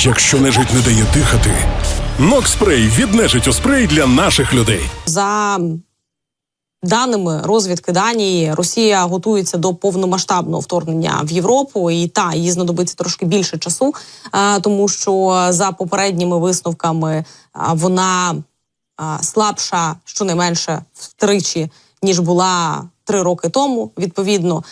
Якщо нежить не дає дихати, Нокспрей від нежиттю спрей для наших людей. За даними розвідки Данії, Росія готується до повномасштабного вторгнення в Європу, і та їй знадобиться трошки більше часу, е, тому що за попередніми висновками е, вона е, слабша щонайменше втричі ніж була три роки тому. Відповідно,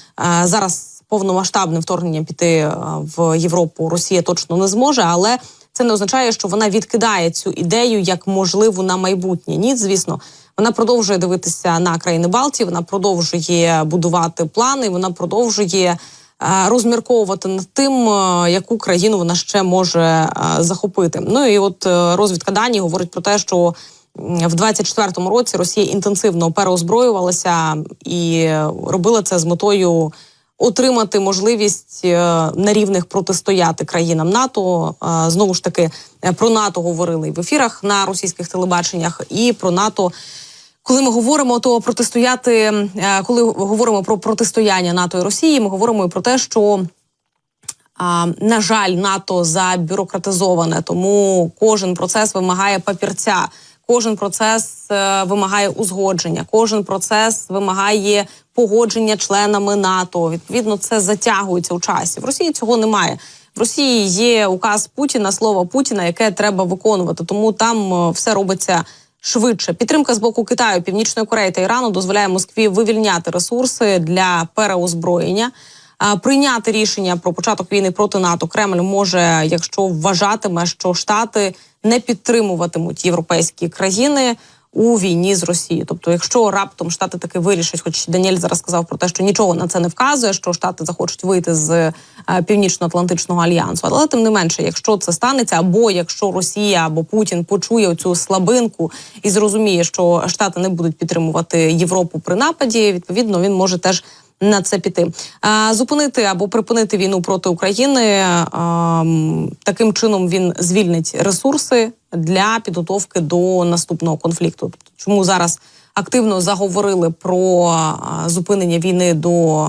зараз повномасштабним вторгненням піти е, в Європу Росія точно не зможе, але це не означає, що вона відкидає цю ідею як можливу на майбутнє. Ні, звісно, вона продовжує дивитися на країни Балтії, вона продовжує будувати плани, вона продовжує е, розмірковувати над тим, е, яку країну вона ще може захопити. Ну і от розвідка Данії говорить про те, що в 24-му році Росія інтенсивно переозброювалася і робила це з метою отримати можливість е, на рівних протистояти країнам НАТО. Е, Знову ж таки е, про НАТО говорили в ефірах на російських телебаченнях, і про НАТО. Коли ми говоримо, то протистояти, коли говоримо про протистояння НАТО і Росії, ми говоримо і про те, що на жаль, НАТО забюрократизоване, тому кожен процес вимагає папірця, кожен процес е, вимагає узгодження, кожен процес вимагає погодження членами НАТО. Відповідно, це затягується у часі. В Росії цього немає. В Росії є указ Путіна, слово Путіна, яке треба виконувати. Тому там е, все робиться швидше. Підтримка з боку Китаю, Північної Кореї та Ірану дозволяє Москві вивільняти ресурси для переозброєння. Прийняти рішення про початок війни проти НАТО Кремль може, якщо вважатиме, що Штати не підтримуватимуть європейські країни у війні з Росією. Тобто, якщо раптом Штати таки вирішать, хоч Даніель зараз сказав про те, що нічого на це не вказує, що Штати захочуть вийти з е, північно-атлантичного альянсу, але тим не менше, якщо це станеться, або якщо Росія або Путін почує цю слабинку і зрозуміє, що Штати не будуть підтримувати Європу при нападі, відповідно він може теж на це піти. Зупинити або припинити війну проти України таким чином він звільнить ресурси для підготовки до наступного конфлікту. Тобто, чому зараз активно заговорили про зупинення війни до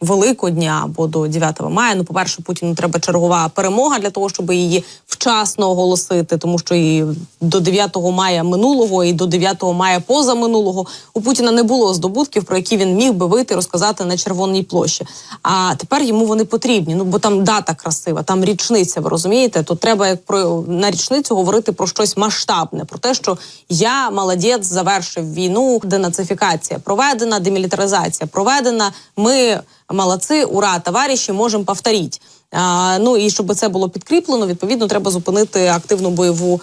Великодня або до 9 мая. Ну, по-перше, Путіну треба чергова перемога для того, щоб її вчасно оголосити, тому що і до 9 мая минулого, і до 9 мая позаминулого у Путіна не було здобутків, про які він міг би вийти розказати на Червоній площі. А тепер йому вони потрібні. Ну бо там дата красива, там річниця. Ви розумієте? То треба як про на річницю говорити про щось масштабне, про те, що я молодець завершив війну, денацифікація проведена, демілітаризація проведена. Ми молодці, ура, товариші, можемо повторити. А, ну і щоб це було підкріплено, відповідно, треба зупинити активну бойову.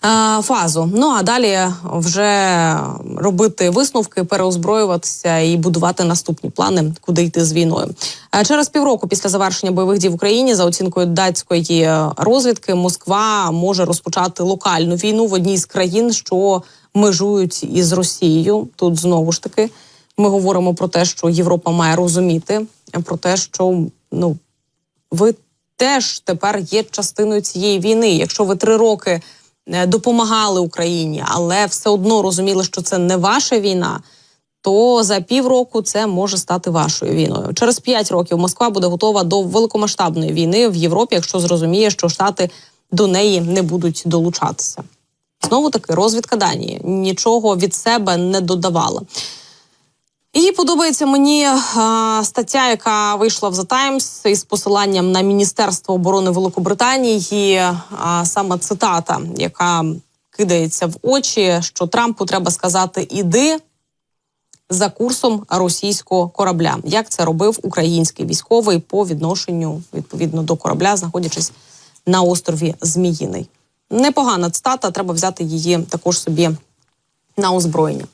а, Фазу. Ну а далі вже робити висновки, переозброюватися і будувати наступні плани, куди йти з війною. А Через півроку після завершення бойових дій в Україні, за оцінкою датської розвідки, Москва може розпочати локальну війну в одній з країн, що межують із Росією. Тут знову ж таки ми говоримо про те, що Європа має розуміти про те, що ну ви теж тепер є частиною цієї війни. Якщо ви три роки е, допомагали Україні, але все одно розуміли, що це не ваша війна. То за півроку це може стати вашою війною. Через п'ять років Москва буде готова до великомасштабної війни в Європі, якщо зрозуміє, що Штати до неї не будуть долучатися. Знову таки, розвідка Данії нічого від себе не додавала. І подобається мені а, стаття, яка вийшла в The Times із посиланням на Міністерство оборони Великобританії. А саме цитата, яка кидається в очі, що Трампу треба сказати іди за курсом російського корабля. Як це робив український військовий по відношенню відповідно до корабля, знаходячись на острові Зміїний. Непогана цитата, треба взяти її також собі на озброєння.